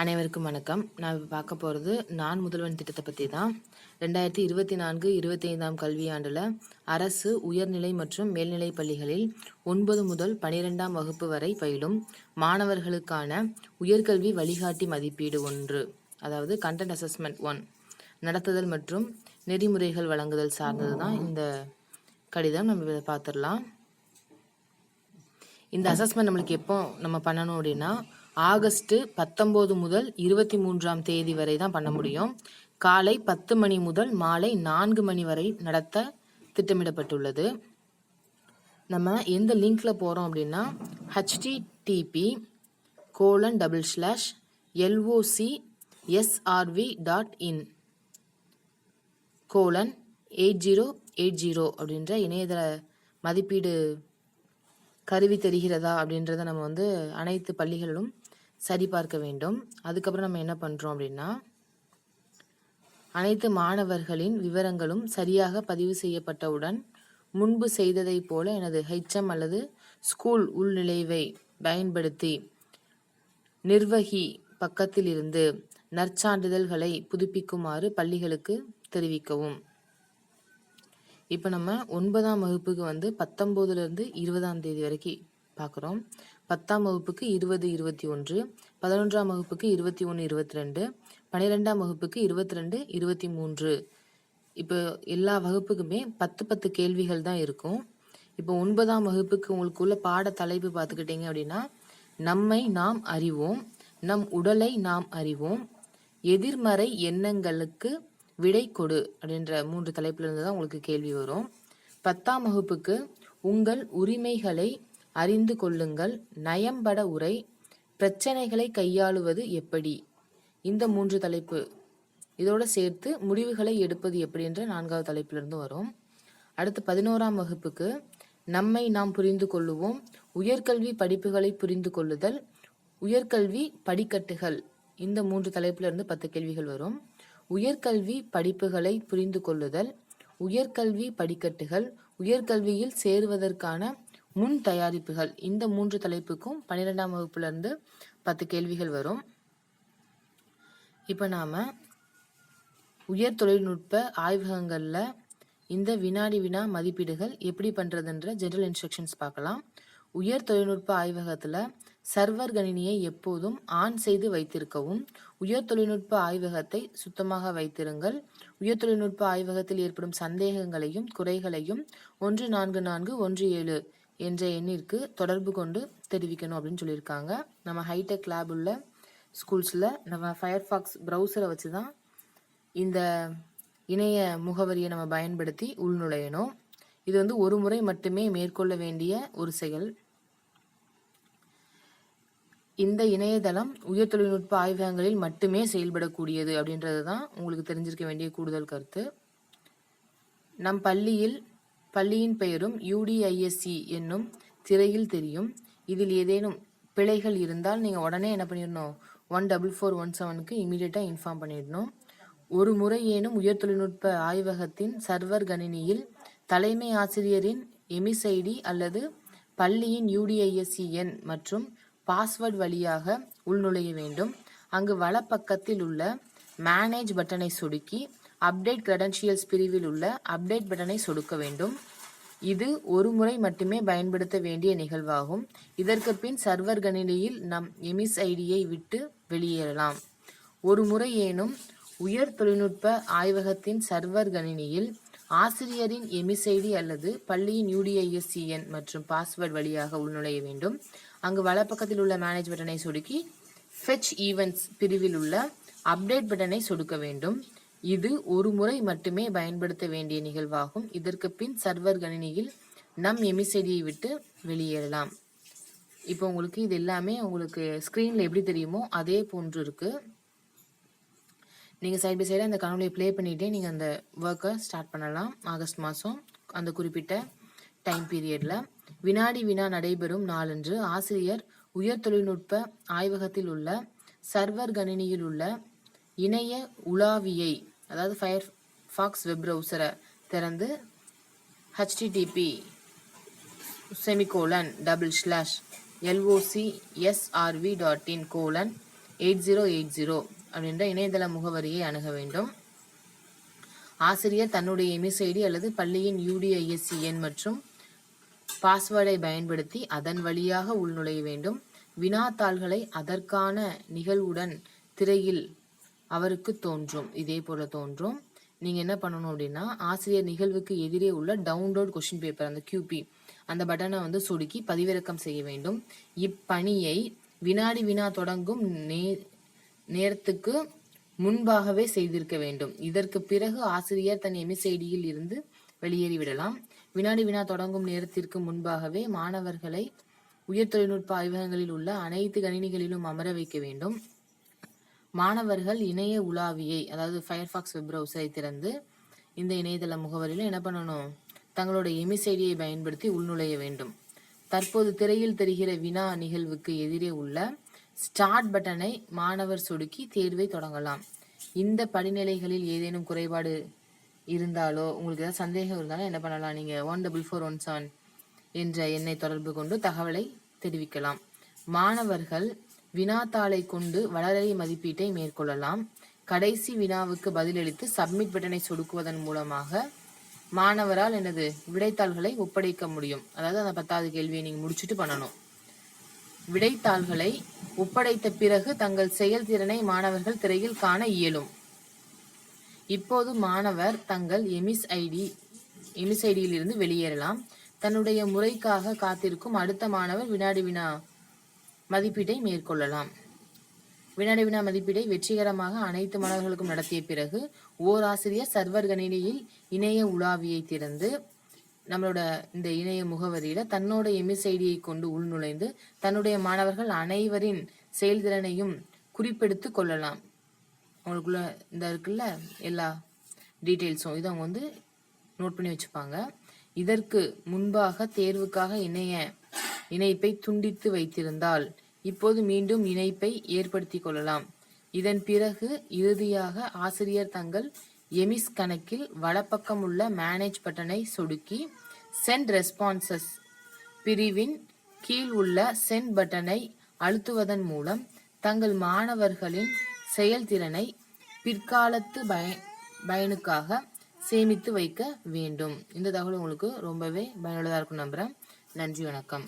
அனைவருக்கும் வணக்கம். நான் இப்ப பார்க்க போகிறது நான் முதல்வன் திட்டத்தை பற்றி தான் ரெண்டாயிரத்தி இருபத்தி நான்கு இருபத்தைந்தாம் கல்வியாண்டில் அரசு உயர்நிலை மற்றும் மேல்நிலை பள்ளிகளில் ஒன்பது முதல் பனிரெண்டாம் வகுப்பு வரை பயிலும் மாணவர்களுக்கான உயர்கல்வி வழிகாட்டி மதிப்பீடு ஒன்று அதாவது கண்டென்ட் அசஸ்மெண்ட் ஒன் நடத்துதல் மற்றும் நெறிமுறைகள் வழங்குதல் சார்ந்தது தான் இந்த கடிதம். நம்ம இதை பார்த்துடலாம் இந்த அசஸ்மெண்ட் நம்மளுக்கு எப்போ நம்ம பண்ணணும் அப்படின்னா ஆகஸ்ட் பத்தொம்போது முதல் இருபத்தி மூன்றாம் தேதி வரை தான் பண்ண முடியும். காலை பத்து மணி முதல் மாலை நான்கு மணி வரை நடத்த திட்டமிடப்பட்டுள்ளது. நம்ம எந்த லிங்க்ல போகிறோம் அப்படின்னா HTTP colon double slash LOC SRV dot in colon eight zero eight zero அப்படின்ற இணையதள மதிப்பீடு கருவி தெரிகிறதா அப்படின்றத நம்ம வந்து அனைத்து பள்ளிகளிலும் சரிபார்க்க வேண்டும். அதுக்கப்புறம் நம்ம என்ன பண்ணுறோம் அப்படின்னா அனைத்து மாணவர்களின் விவரங்களும் சரியாக பதிவு செய்யப்பட்டவுடன் முன்பு செய்ததைப் போல எனது ஹெச்எம் அல்லது ஸ்கூல் உள்நிலைவை பயன்படுத்தி நிர்வகி பக்கத்திலிருந்து நற்சான்றிதழ்களை புதுப்பிக்குமாறு பள்ளிகளுக்கு தெரிவிக்கவும். இப்போ நம்ம ஒன்பதாம் வகுப்புக்கு வந்து பத்தொம்போதுலேருந்து இருபதாம் தேதி வரைக்கும் பார்க்குறோம். பத்தாம் வகுப்புக்கு இருபது இருபத்தி ஒன்று பதினொன்றாம் வகுப்புக்கு இருபத்தி ஒன்று இருபத்தி ரெண்டு பன்னிரெண்டாம் வகுப்புக்கு இருபத்தி ரெண்டு இருபத்தி மூன்று. இப்போ எல்லா வகுப்புக்குமே பத்து பத்து கேள்விகள் தான் இருக்கும். இப்போ ஒன்பதாம் வகுப்புக்கு உங்களுக்குள்ள பாட தலைப்பு பார்த்துக்கிட்டீங்க அப்படின்னா நம்மை நாம் அறிவோம் நம் உடலை நாம் அறிவோம் எதிர்மறை எண்ணங்களுக்கு விடை கொடு அப்படின்ற மூன்று தலைப்புலேருந்து தான் உங்களுக்கு கேள்வி வரும். பத்தாம் வகுப்புக்கு உங்கள் உரிமைகளை அறிந்து கொள்ளுங்கள். நயம்பட உரை. பிரச்சனைகளை கையாளுவது எப்படி? இந்த மூன்று தலைப்பு. இதோடு சேர்த்து முடிவுகளை எடுப்பது எப்படி என்ற நான்காவது தலைப்பிலிருந்து வரும். அடுத்து பதினோராம் வகுப்புக்கு. நம்மை நாம் புரிந்து கொள்ளுவோம். உயர்கல்வி படிப்புகளை புரிந்து கொள்ளுதல். உயர்கல்வி படிக்கட்டுகள். இந்த மூன்று தலைப்பிலிருந்து பத்து கேள்விகள் வரும். உயர்கல்வி படிப்புகளை புரிந்து கொள்ளுதல். உயர்கல்வி படிக்கட்டுகள். உயர்கல்வியில் சேருவதற்கான முன் தயாரிப்புகள். இந்த மூன்று தலைப்புக்கும் பன்னிரெண்டாம் வகுப்புலேருந்து பத்து கேள்விகள் வரும். இப்போ நாம் உயர் தொழில்நுட்ப ஆய்வகங்களில் இந்த வினாடி வினா மதிப்பீடுகள் எப்படி பண்ணுறதுன்ற ஜென்ரல் இன்ஸ்ட்ரக்ஷன்ஸ் பார்க்கலாம். உயர் தொழில்நுட்ப ஆய்வகத்தில் சர்வர் கணினியை எப்போதும் ஆன் செய்து வைத்திருக்கவும் உயர் தொழில்நுட்ப ஆய்வகத்தை சுத்தமாக வைத்திருங்கள். உயர் தொழில்நுட்ப ஆய்வகத்தில் ஏற்படும் சந்தேகங்களையும் குறைகளையும் ஒன்று நான்கு நான்கு ஒன்று ஏழு என்ற எண்ணிற்கு தொடர்பு கொண்டு தெரிவிக்கணும் அப்படின்னு சொல்லியிருக்காங்க. நம்ம ஹைடெக் லேப் உள்ள ஸ்கூல்ஸில் நம்ம ஃபயர்ஃபாக்ஸ் ப்ரௌசரை வச்சு தான் இந்த இணைய முகவரியை நம்ம பயன்படுத்தி உள்நுழையணும் இது வந்து ஒரு முறை மட்டுமே மேற்கொள்ள வேண்டிய ஒரு செயல். இந்த இணையதளம் உயர் தொழில்நுட்ப ஆய்வகங்களில் மட்டுமே செயல்படக்கூடியது அப்படின்றது தான் உங்களுக்கு தெரிஞ்சிருக்க வேண்டிய கூடுதல் கருத்து. நம் பள்ளியில் பள்ளியின் பெயரும் யூடிஐஎஸ்சி என்னும் திரையில் தெரியும். இதில் ஏதேனும் பிழைகள் இருந்தால் நீங்கள் உடனே என்ன பண்ணிடணும்? ஒன் டபுள் ஃபோர் ஒன் செவனுக்கு இமீடியட்டாக இன்ஃபார்ம் பண்ணிடணும். ஒரு முறை ஏனும் உயர் தொழில்நுட்ப ஆய்வகத்தின் சர்வர் கணினியில் தலைமை ஆசிரியரின் எமிசைடி அல்லது பள்ளியின் யூடிஐஎஸ்சி எண் மற்றும் பாஸ்வேர்டு வழியாக உள்நுழைய வேண்டும். அங்கு வலப்பக்கத்தில் உள்ள மேனேஜ் பட்டனை சொடுக்கி அப்டேட் கிரெடென்ஷியல்ஸ் பிரிவில் உள்ள அப்டேட் பட்டனை சொடுக்க வேண்டும். இது ஒரு முறை மட்டுமே பயன்படுத்த வேண்டிய நிகழ்வாகும். இதற்கு பின் சர்வர் கணினியில் நம் எமிஸ் ஐடியை விட்டு வெளியேறலாம். ஒரு முறை ஏனும் உயர் தொழில்நுட்ப ஆய்வகத்தின் சர்வர் கணினியில் ஆசிரியரின் எமிசைடி அல்லது பள்ளியின் யூடிஐஎஸ்சிஎன் மற்றும் பாஸ்வேர்டு வழியாக உள்நுழைய வேண்டும். அங்கு வலப்பக்கத்தில் உள்ள மேனேஜ் பட்டனை சொடுக்கி ஃபெச் ஈவெண்ட்ஸ் பிரிவில் உள்ள அப்டேட் பட்டனை சொடுக்க வேண்டும். இது ஒரு முறை மட்டுமே பயன்படுத்த வேண்டிய நிகழ்வாகும். இதற்கு பின் சர்வர் கணினியில் நம் எமிசைடியை விட்டு வெளியேறலாம். இப்போ உங்களுக்கு இது எல்லாமே உங்களுக்கு ஸ்க்ரீனில் எப்படி தெரியுமோ அதே போன்று இருக்குது நீங்கள் சைட் பை சைடாக அந்த கணவனை ப்ளே பண்ணிகிட்டே நீங்கள் அந்த ஒர்க்கை ஸ்டார்ட் பண்ணலாம். ஆகஸ்ட் மாதம் அந்த குறிப்பிட்ட டைம் பீரியடில் வினாடி வினா நடைபெறும் நாளன்று ஆசிரியர் உயர் தொழில்நுட்ப ஆய்வகத்தில் உள்ள சர்வர் கணினியில் உள்ள இணைய உலாவியை அதாவது ஃபயர் ஃபாக்ஸ் வெப் ப்ரௌசரை திறந்து HTTP semicolon double slash LOC SRV dot in colon eight zero eight zero அப்படின்ற இணையதள முகவரியை அணுக வேண்டும். ஆசிரியர் தன்னுடைய எமிஸ் ஐடி அல்லது பள்ளியின் யூடிஐஎஸ்சி எண் மற்றும் பாஸ்வேர்டை பயன்படுத்தி அதன் வழியாக உள்நுழைய வேண்டும். வினாத்தாள்களை அதற்கான நிகழ்வுடன் திரையில் அவருக்கு தோன்றும். இதே போல தோன்றும். நீங்கள் என்ன பண்ணணும் அப்படின்னா ஆசிரியர் நிகழ்வுக்கு எதிரே உள்ள டவுன்லோட் கொஷின் பேப்பர் அந்த கியூபி அந்த பட்டனை வந்து சொடுக்கி பதிவிறக்கம் செய்ய வேண்டும். இப்பணியை வினாடி வினா தொடங்கும் நே நேரத்துக்கு முன்பாகவே செய்திருக்க வேண்டும். இதற்கு பிறகு ஆசிரியர் தன் எமிசைடியில் இருந்து வெளியேறிவிடலாம் வினாடி வினா தொடங்கும் நேரத்திற்கு முன்பாகவே மாணவர்களை உயர் தொழில்நுட்ப ஆய்வகங்களில் உள்ள அனைத்து கணினிகளிலும் அமர வைக்க வேண்டும். மாணவர்கள் இணைய உலாவியை அதாவது ஃபயர்ஃபாக்ஸ் வெப் ப்ரௌசரை திறந்து இந்த இணையதள முகவரியில் என்ன பண்ணணும்? தங்களோட எமிசைடியை பயன்படுத்தி உள்நுழைய வேண்டும். தற்போது திரையில் தெரிகிற வினா நிகழ்வுக்கு எதிரே உள்ள ஸ்டார்ட் பட்டனை மாணவர் சொடுக்கி தேர்வை தொடங்கலாம். இந்த படிநிலைகளில் ஏதேனும் குறைபாடு இருந்தாலோ உங்களுக்கு ஏதாவது சந்தேகம் இருந்தாலும் என்ன பண்ணலாம்? நீங்கள் one double four one seven என்ற எண்ணை தொடர்பு கொண்டு தகவலை தெரிவிக்கலாம். மாணவர்கள் வினாத்தாளை கொண்டு வளரலை மதிப்பீட்டை மேற்கொள்ளலாம். கடைசி வினாவுக்கு பதிலளித்து சப்மிட் பட்டனை சொடுக்குவதன் மூலமாக மாணவரால் எனது விடைத்தாள்களை ஒப்படைக்க முடியும். அதாவது அந்த பத்தாவது கேள்வியை நீங்கள் முடிச்சுட்டு பண்ணணும். விடைத்தாள்களை ஒப்படைத்த பிறகு தங்கள் செயல்திறனை மாணவர்கள் திரையில் காண இயலும். இப்போது மாணவர் தங்கள் எமிஸ் ஐடி எமிஸ் ஐடியிலிருந்து வெளியேறலாம். தன்னுடைய முறைக்காக காத்திருக்கும் அடுத்த மாணவர் வினாடி வினா மதிப்பீட்டை மேற்கொள்ளலாம். வினாடி வினா மதிப்பீடை வெற்றிகரமாக அனைத்து மாணவர்களுக்கும் நடத்திய பிறகு ஓர் ஆசிரியர் சர்வர் கணினியில் இணைய உலாவியை திறந்து நம்மளோட இந்த இணைய முகவரியில தன்னோட எமிஸ் ஐடியை கொண்டு உள்நுழைந்து தன்னுடைய மாணவர்கள் அனைவரின் செயல்திறனையும் குறிப்பெடுத்து கொள்ளலாம். அவங்களுக்குள்ள இந்த இருக்குல்ல எல்லா டீட்டெயில்ஸும் இதை அவங்க வந்து நோட் பண்ணி வச்சுப்பாங்க. இதற்கு முன்பாக தேர்வுக்காக இணைய இணைப்பை துண்டித்து வைத்திருந்தால் இப்போது மீண்டும் இணைப்பை ஏற்படுத்திக் கொள்ளலாம். இதன் பிறகு இறுதியாக ஆசிரியர் தங்கள் எமிஸ் கணக்கில் வலப்பக்கம் உள்ள மேனேஜ் பட்டனை சொடுக்கி சென்ட் ரெஸ்பான்சஸ் பிரிவின் கீழ் உள்ள சென்ட் பட்டனை அழுத்துவதன் மூலம் தங்கள் மாணவர்களின் செயல்திறனை பிற்காலத்து பய பயனுக்காக சேமித்து வைக்க வேண்டும். இந்த தகவல் உங்களுக்கு ரொம்பவே பயனுள்ளதாக இருக்கும் நம்புகிறேன் நன்றி வணக்கம்.